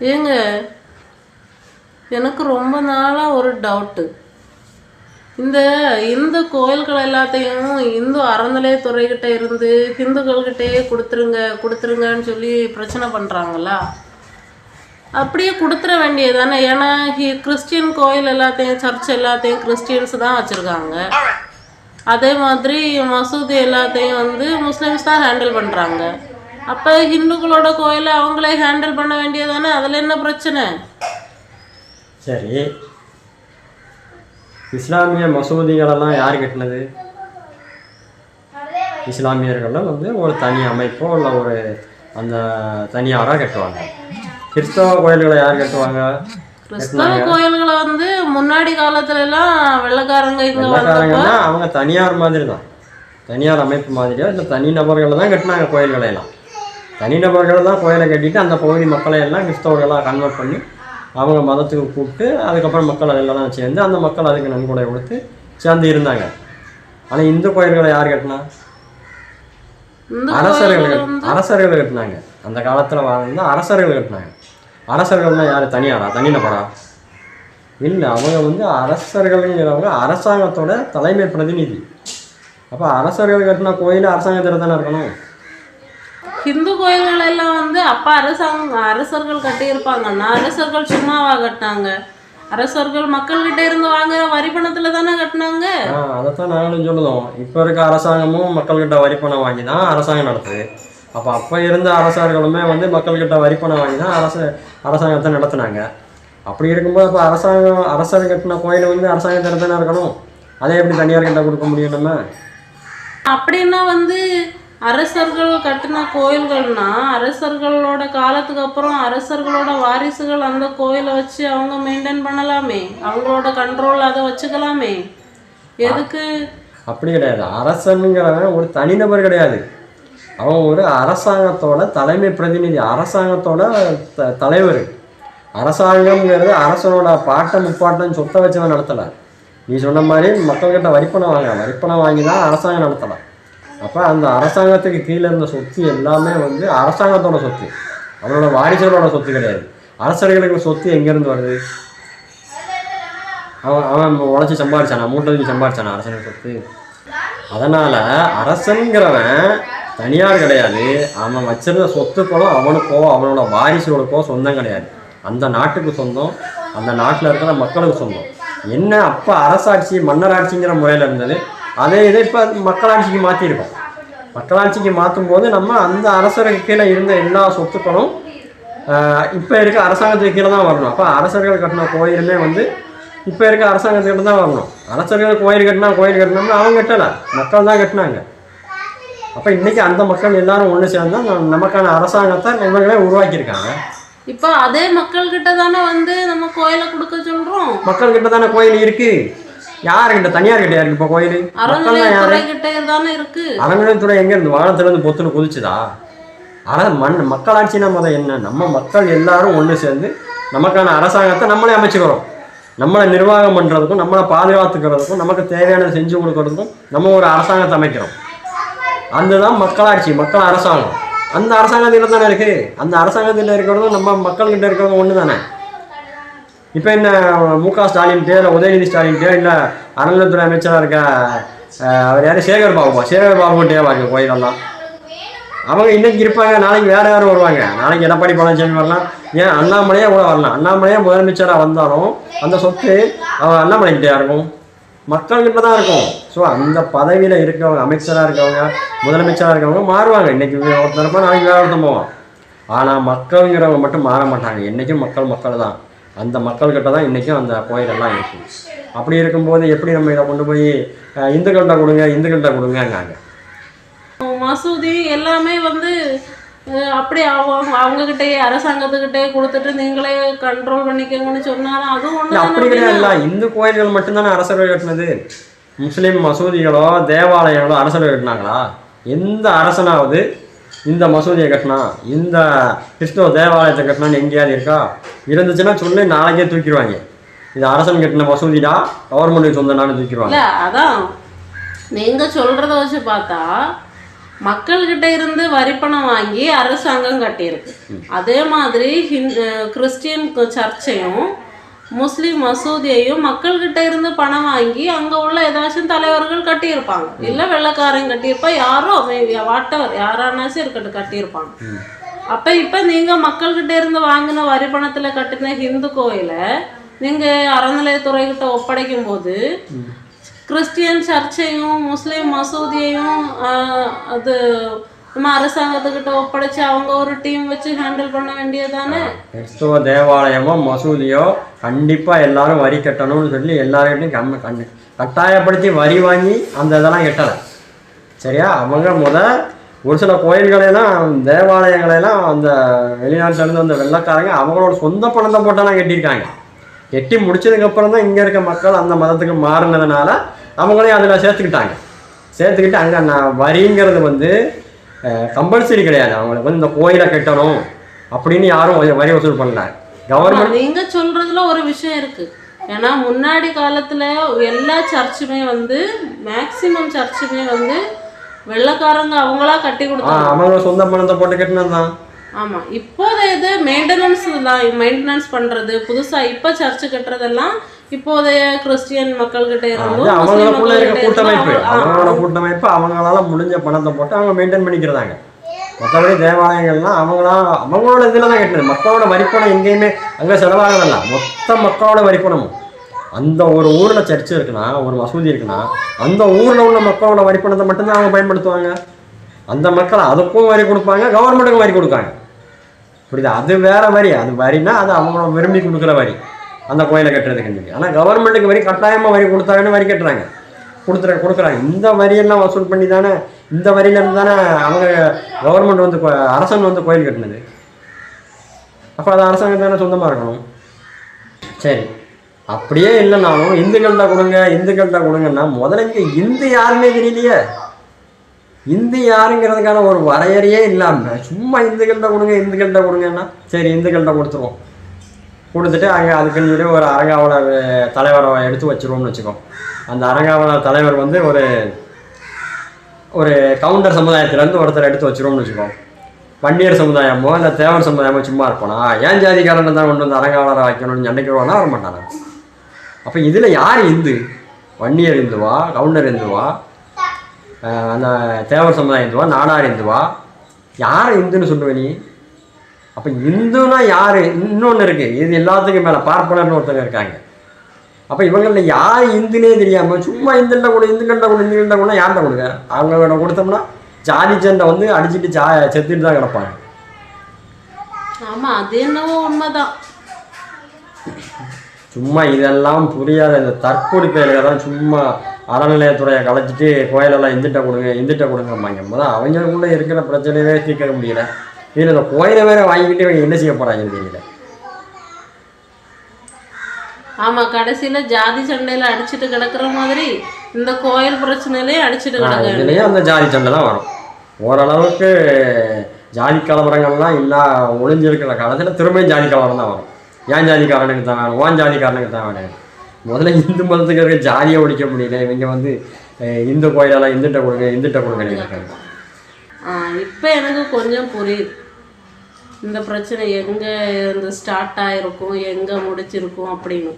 ஏங்க எனக்கு ரொம்ப நாளாக ஒரு டவுட்டு இந்த இந்து கோயில்கள் எல்லாத்தையும் இந்து அறநிலையத்துறைகிட்ட இருந்து ஹிந்துக்கள்கிட்டயே கொடுத்துருங்க கொடுத்துருங்கன்னு சொல்லி பிரச்சனை பண்ணுறாங்களா அப்படியே கொடுத்துட வேண்டியது தானே ஏன்னா கிறிஸ்டியன் கோயில் எல்லாத்தையும் சர்ச் எல்லாத்தையும் கிறிஸ்டியன்ஸ் தான் வச்சுருக்காங்க. அதே மாதிரி மசூதி எல்லாத்தையும் வந்து முஸ்லிம்ஸ் தான் ஹேண்டில் பண்ணுறாங்க அப்போ ஹிந்துக்களோட கோயிலை அவங்களே ஹேண்டில் பண்ண வேண்டியது தானே அதில் என்ன பிரச்சனை? சரி. இஸ்லாமிய மசூதிகளெல்லாம் யார் கட்டினது? இஸ்லாமியர்களும் வந்து ஒரு தனி அமைப்போ இல்லை ஒரு அந்த தனியாராக கட்டுவாங்க. கிறிஸ்தவ கோயில்களை யார் கட்டுவாங்க? கிறிஸ்தவ கோயில்களை வந்து முன்னாடி காலத்துல எல்லாம் வெள்ளக்காரங்க வெள்ளக்காரங்கன்னா அவங்க தனியார் மாதிரி தான் தனியார் அமைப்பு மாதிரியா இல்லை தனிநபர்கள் தான் கட்டினாங்க கோயில்களை எல்லாம் தனிநபர்கள் தான் கோயிலை கட்டிட்டு அந்த பகுதி மக்களை எல்லாம் கிறிஸ்தவர்களாக கன்வெர்ட் பண்ணி அவங்க மதத்துக்கு கூப்பிட்டு அதுக்கப்புறம் மக்கள் அதெல்லாம் சேர்ந்து அந்த மக்கள் அதுக்கு நன்கொடை கொடுத்து சேர்ந்து இருந்தாங்க. ஆனால் இந்து கோயில்களை யார் கட்டினா? அரசர்கள் அரசர்கள் கட்டினாங்க. அந்த காலத்தில் வாழ்ந்த அரசர்கள் கட்டினாங்க. அரசர்கள்னா யார்? தனியாரா? தனிநபரா? இல்லை அவங்க வந்து அரசர்கள்ங்கிறவங்க அரசாங்கத்தோட தலைமை பிரதிநிதி. அப்போ அரசர்கள் கட்டின கோயில் அரசாங்கத்தில் தானே இருக்கணும்? ஹிந்து கோயில்கள் எல்லாம் வந்து அப்ப அரசாங்க அரசர்கள் கட்டியிருப்பாங்கன்னா அரசர்கள் சும்மாவா கட்டினாங்க. அரசர்கள் மக்கள்கிட்ட இருந்து வாங்குற வரி பணத்துல தானே கட்டினாங்க. அதைத்தான் நாங்களும் சொல்லுதோம். இப்போ இருக்க அரசாங்கமும் மக்கள்கிட்ட வரி பணம் வாங்கி தான் அரசாங்கம் நடத்துது. அப்போ அப்போ இருந்த அரசர்களுமே வந்து மக்கள்கிட்ட வரி பணம் வாங்கி தான் அரச அரசாங்கத்தை நடத்துனாங்க. அப்படி இருக்கும்போது அப்போ அரசாங்கம் அரசர் கட்டின கோயில் வந்து அரசாங்கத்தில் தானே இருக்கணும். அதை எப்படி தனியார்கிட்ட கொடுக்க முடியும் நம்ம? அப்படின்னா வந்து அரசர்கள் கட்டின கோயில்கள்னா அரசர்களோட காலத்துக்கு அப்புறம் அரசர்களோட வாரிசுகள் அந்த கோயிலை வச்சு அவங்க மெயின்டைன் பண்ணலாமே. அவங்களோட கண்ட்ரோல் அதை வச்சுக்கலாமே. எதுக்கு? அப்படி கிடையாது. அரசனுங்கிறவன் ஒரு தனிநபர் கிடையாது. அவன் ஒரு அரசாங்கத்தோட தலைமை பிரதிநிதி அரசாங்கத்தோட த தலைவர். அரசாங்கம்ங்கிறது அரசனோட பாட்டம் முப்பாட்டம் சொத்தை வச்சு தான் நடத்தலை. நீ சொன்ன மாதிரி மக்கள்கிட்ட வரிப்பணம் வாங்க. வரிப்பணம் வாங்கி தான் அரசாங்கம் நடத்தலாம் அப்போ அந்த அரசாங்கத்துக்கு கீழே இருந்த சொத்து எல்லாமே வந்து அரசாங்கத்தோட சொத்து. அவனோட வாரிசுகளோட சொத்து கிடையாது. அரசர்களுக்கு சொத்து எங்கேருந்து வருது? அவன் அவன் உழைச்சி சம்பாரிச்சானா? மூட்டை வச்சு சம்பாரிச்சானா அரசனுக்கு சொத்து? அதனால் அரசனுங்கிறவன் தனியார் கிடையாது. அவன் வச்சிருந்த சொத்துக்களும் அவனுக்கோ அவனோட வாரிசுகளுக்கோ சொந்தம் கிடையாது. அந்த நாட்டுக்கு சொந்தம் அந்த நாட்டில் இருக்கிற மக்களுக்கு சொந்தம். என்ன அப்போ அரசாட்சி மன்னராட்சிங்கிற முறையில் இருந்தது? அதே இதை இப்போ மக்களாட்சிக்கு மாற்றிருக்கோம் மக்களாட்சிக்கு மாற்றும் போது நம்ம அந்த அரசருக்கு கீழே இருந்த எல்லா சொத்துக்களும் இப்போ இருக்க அரசாங்கத்துக்கு கீழே தான் வரணும். அப்போ அரசர்கள் கட்டின கோயிலுமே வந்து இப்போ இருக்க அரசாங்கத்துக்கிட்ட தான் வரணும். அரசர்கள் கோயில் கட்டினா கோயில் கட்டினோம்னா அவங்க கட்டலை. மக்கள் தான் கட்டினாங்க. அப்போ இன்னைக்கு அந்த மக்கள் எல்லாரும் ஒன்று சேர்ந்தா நம்- நமக்கான அரசாங்கத்தை இவங்களே உருவாக்கியிருக்காங்க. இப்போ அதே மக்கள்கிட்ட தானே வந்து நம்ம கோயிலை கொடுக்க சொல்றோம். மக்கள் கிட்ட தானே கோயில் இருக்கு. யாருக்கிட்ட தனியார் கிட்ட இருக்கு இப்போ கோயில்? இருக்கு. அரங்கத்துறை எங்க இருந்து? வானத்துல இருந்து பொத்துன்னு குதிச்சுதா? அர மண் மக்களாட்சினா முத என்ன? நம்ம மக்கள் எல்லாரும் ஒன்று சேர்ந்து நமக்கான அரசாங்கத்தை நம்மளே அமைச்சுக்கிறோம். நம்மளை நிர்வாகம் பண்ணுறதுக்கும் நம்மளை பாதுகாத்துக்கிறதுக்கும் நமக்கு தேவையானதை செஞ்சு கொடுக்கறதுக்கும் நம்ம ஒரு அரசாங்கத்தை அமைக்கிறோம். அதுதான் மக்களாட்சி மக்கள் அரசாங்கம். அந்த அரசாங்கத்தில் தானே இருக்கு. அந்த அரசாங்கத்தில் இருக்கிறதும் நம்ம மக்கள்கிட்ட இருக்கிறதும் ஒன்று தானே இப்போ என்ன மு க ஸ்டாலின் தேர்தல உதயநிதி ஸ்டாலின்கிட்டயோ இல்லை அறநிலைத்துறை அமைச்சராக இருக்க அவர் யார்? சேகர் பாபுவா. சேகர் பாபுகிட்டே வாங்க கோயிலெல்லாம் அவங்க இன்னைக்கு இருப்பாங்க நாளைக்கு வேறு யாரும் வருவாங்க. நாளைக்கு எடப்பாடி பழனிசாமி வரலாம். ஏன் அண்ணாமலையாக கூட வரலாம். அண்ணாமலையாக முதலமைச்சராக வந்தாலும் அந்த சொத்து அவன் அண்ணாமலைக்கிட்டே இருக்கும்? மக்கள்கிட்ட தான் இருக்கும். ஸோ அந்த பதவியில் இருக்கவங்க அமைச்சராக இருக்கவங்க முதலமைச்சராக இருக்கவங்க மாறுவாங்க. இன்னைக்கு ஒருத்தர் இருப்பான் நாளைக்கு வேறு ஒருத்தன் போவான் ஆனால் மக்கள்ங்கிறவங்க மட்டும் மாற மாட்டாங்க. என்றைக்கும் மக்கள் மக்கள் தான் அந்த மக்கள்கிட்ட தான் இன்றைக்கும் அந்த கோயிலெல்லாம் இருக்கும் அப்படி இருக்கும்போது எப்படி நம்ம இதை கொண்டு போய் இந்துக்கள்கிட்ட கொடுங்க இந்துக்கள்கிட்ட கொடுங்கங்காங்க மசூதி எல்லாமே வந்து அப்படி அவங்க அவங்ககிட்டயே அரசாங்கத்துக்கிட்டே கொடுத்துட்டு நீங்களே கண்ட்ரோல் பண்ணிக்கோங்கன்னு சொன்னாலும் அதுவும் இல்ல, அப்படி ஒன்று கிடையாதுல்ல. இந்து கோயில்கள் மட்டும்தானே அரசர்கள் கட்டினது? முஸ்லீம் மசூதிகளோ தேவாலயங்களோ அரசர்கள் கட்டினாங்களா? எந்த அரசனாவது இந்த மசூதியை கட்டினா இந்த கிறிஸ்துவ தேவாலயத்தை கட்டினான்னு எங்கேயாவது இருக்கா? இருந்துச்சுன்னா சொல்லி நாளைக்கே தூக்கிடுவாங்க. இது அரசன் கட்டின மசூதிடா கவர்மெண்ட்டுக்கு சொந்தனான்னு தூக்கிடுவாங்க. அதான். நீங்க சொல்றத வச்சு பார்த்தா மக்கள்கிட்ட இருந்து வரிப்பணம் வாங்கி அரசாங்கம் கட்டியிருக்கு. அதே மாதிரி ஹிந்து கிறிஸ்டியன் சர்ச்சையும் முஸ்லீம் மசூதியையும் மக்கள்கிட்ட இருந்து பணம் வாங்கி அங்க உள்ள ஏதாச்சும் தலைவர்கள் கட்டியிருப்பாங்க. இல்ல வெள்ளைக்காரன் கட்டியிருப்பா யாரோ வாட்டவர் யாரானாச்சும் இருக்கட்டும் கட்டியிருப்பாங்க. அப்ப இப்ப நீங்க மக்கள்கிட்ட இருந்து வாங்கின வரி பணத்துல கட்டின ஹிந்து கோயிலை நீங்க அறநிலையத்துறை கிட்ட ஒப்படைக்கும் போது கிறிஸ்டியன் சர்ச்சையும் முஸ்லீம் மசூதியையும் அது நம்ம அரசாங்கத்துக்கிட்ட ஒப்படைச்சு அவங்க ஒரு டீம் வச்சு ஹேண்டில் பண்ண வேண்டியதானே கிறிஸ்துவ தேவாலயமோ மசூதியோ கண்டிப்பாக எல்லாரும் வரி கட்டணும்னு சொல்லி எல்லார்கிட்டையும் கம்ம கண்ணு கட்டாயப்படுத்தி வரி வாங்கி அந்த இதெல்லாம் கட்டலை. சரியா? அவங்க முத ஒரு சில கோயில்களெல்லாம் தேவாலயங்களெல்லாம் அந்த வெளிநாட்டிலேருந்து வந்த வெள்ளக்காரங்க அவங்களோட சொந்த பணத்தை போட்டெல்லாம் கட்டியிருக்காங்க. கட்டி முடிச்சதுக்கப்புறம் தான் இங்கே இருக்க மக்கள் அந்த மதத்துக்கு மாறினதுனால அவங்களையும் அதில் சேர்த்துக்கிட்டாங்க. சேர்த்துக்கிட்டு அங்கே நான் வரிங்கிறது வந்து கம்பல்சரி கிடையாது. அவங்களுக்கு வந்து இந்த கோயிலை கட்டணும் அப்படின்னு யாரும் வரி- வசூல் பண்ணல. கவர்மெண்ட் நீங்க சொல்றதுல ஒரு விஷயம் இருக்கு. ஏன்னா முன்னாடி காலத்துல எல்லா சர்ச்சுமே வந்து மேக்சிமம் சர்ச்சுமே வந்து வெள்ளைக்காரங்க அவங்களா கட்டி கொடுத்தாங்க. அவங்க சொந்த பணத்தை போட்டு கட்டினது தான். ஆமா இப்போதைய இது மெயின்டெனன்ஸ் தான். மெயின்டெனன்ஸ் பண்றது புதுசா இப்ப சர்ச்சு கட்டுறதெல்லாம் இப்போதைய கிறிஸ்டியன் மக்கள்கிட்ட முஸ்லீம் அவங்களுக்குள்ள இருக்க கூட்டமைப்பு. அவங்களோட அவங்க- கூட்டமைப்பு அவங்களால முடிஞ்ச பணத்தை போட்டு அவங்க மெயின்டைன் பண்ணிக்கிறதாங்க. மற்றபடி தேவாலயங்கள்லாம் அவங்களா அவங்களோட இதில் தான் கட்டினது. மக்களோட வரிப்பணம் எங்கேயுமே அங்கே செலவாகதில்ல மொத்த மக்களோட வரிப்பணமும். அந்த ஒரு ஊரில் சர்ச்சு இருக்குன்னா ஒரு மசூதி இருக்குன்னா அந்த ஊரில் உள்ள மக்களோட வரிப்பணத்தை மட்டும்தான் அவங்க பயன்படுத்துவாங்க. அந்த மக்கள் அதுக்கும் வரி கொடுப்பாங்க கவர்மெண்ட்டுக்கும் வரி கொடுக்காங்க. புரியுதா? அது வேற வரி. அது வரினா அது அவங்கள விரும்பி கொடுக்குற வரி. அந்த கோயிலை கட்டுறதுக்கு ஆனால் கவர்மெண்ட்டுக்கு வரி கட்டாயமாக வரி கொடுத்தாங்கன்னு வரி கட்டுறாங்க. கொடுத்துற கொடுக்குறாங்க. இந்த வரியெல்லாம் வசூல் பண்ணி தானே இந்த வரியிலேருந்து தானே அவங்க கவர்மெண்ட் வந்து அரசன் வந்து கோயில் கட்டினது. அப்போ அது அரசாங்கம் தானே சொந்தமாக இருக்கணும். சரி. அப்படியே இல்லைனாலும் இந்துக்கள்கிட்ட கொடுங்க இந்துக்கள்கிட்ட கொடுங்கன்னா முதல்ல இங்கே இந்து யாருமே தெரியலையே. இந்து யாருங்கிறதுக்கான ஒரு வரையறையே இல்லாமல் சும்மா இந்துக்கள்கிட்ட கொடுங்க இந்துக்கள்கிட்ட கொடுங்கன்னா சரி இந்துக்கள்கிட்ட கொடுத்துருவோம். கொடுத்துட்டு அங்கே அதுக்குன்னு சொல்லி ஒரு அரங்காவலர் தலைவரை எடுத்து வச்சிருவோம்னு வச்சுக்கோ அந்த அரங்காவலர் தலைவர் வந்து ஒரு ஒரு கவுண்டர் சமுதாயத்திலேருந்து ஒருத்தர் எடுத்து வச்சிருவோம்னு வச்சுக்கோ வண்டியர் சமுதாயமோ இல்லை தேவர் சமுதாயமோ சும்மா இருப்பானா ஏன் ஜாதிக்காரன் தான் கொண்டு வந்து அரங்காவலரை வைக்கணும்னு சண்டைக்கு வர மாட்டானா? அப்போ இதில் யார் இந்து? வன்னியர் இந்துவா கவுண்டர் இந்துவா அந்த தேவர் சமுதாயம் இந்துவா நாடார் இந்துவா? யார் இந்துன்னு சொல்லுவேன் நீ? அப்போ இந்துனா யார்? இன்னொன்று இருக்குது இது எல்லாத்துக்கும் மேலே பார்ப்பனர்னு ஒருத்தங்க இருக்காங்க. அப்போ இவங்களில் யார் இந்துனே தெரியாமல் சும்மா இந்துண்ட கூட இந்துக்கண்ட கூட இந்துக்கண்ட கூட யார்கிட்ட கொடுங்க? அவங்க கிட்ட கொடுத்தோம்னா ஜாதி சண்டை வந்து அடிச்சிட்டு ஜா செத்துட்டு தான் கிடப்பாங்க. ஆமா அது என்னவோ உண்மைதான். சும்மா இதெல்லாம் புரியாத இந்த தற்கொலை பேருக தான் சும்மா அறநிலையத்துறையை கலைச்சிட்டு கோயிலெல்லாம் இந்துட்ட கொடுங்க இந்துட்ட கொடுங்கம்பாங்க. முதல் அவங்களுக்குள்ள இருக்கிற பிரச்சனையவே தீர்க்க முடியல. இதில் இந்த கோயிலை வேற வாங்கிக்கிட்டு என்ன செய்ய போறாங்கன்னு தெரியல. ஆமா கடைசியில ஜாதி சண்டையில அடிச்சிட்டு கிடக்குற மாதிரி இந்த கோயில் பிரச்சனையிலே அடிச்சிட்டு கிடக்கு இதுலயே அந்த ஜாதி சண்டை தான் வரும். ஓரளவுக்கு ஜாதி கலவரங்கள்லாம் இல்லா ஒளிஞ்சிருக்கிற காலத்தில் திரும்பியும் ஜாதி கலவரம் தான் வரும். ஏன் ஜாதிக்காரனுக்கு தான் வேணும்? ஓன் ஜாதிக்காரனுக்கு தான் வேணும். முதல்ல இந்து மதத்துக்கு இருக்க ஜாதியை ஒழிக்க முடியல. இவங்க வந்து இந்து கோயிலெல்லாம் இந்துட்ட கொடுங்க இந்துட்ட கொடுங்க இப்ப எனக்கு கொஞ்சம் புரியுது. இந்த பிரச்சனை எங்கே இருந்து ஸ்டார்ட் ஆகிருக்கும் எங்கே முடிச்சிருக்கும் அப்படின்னு.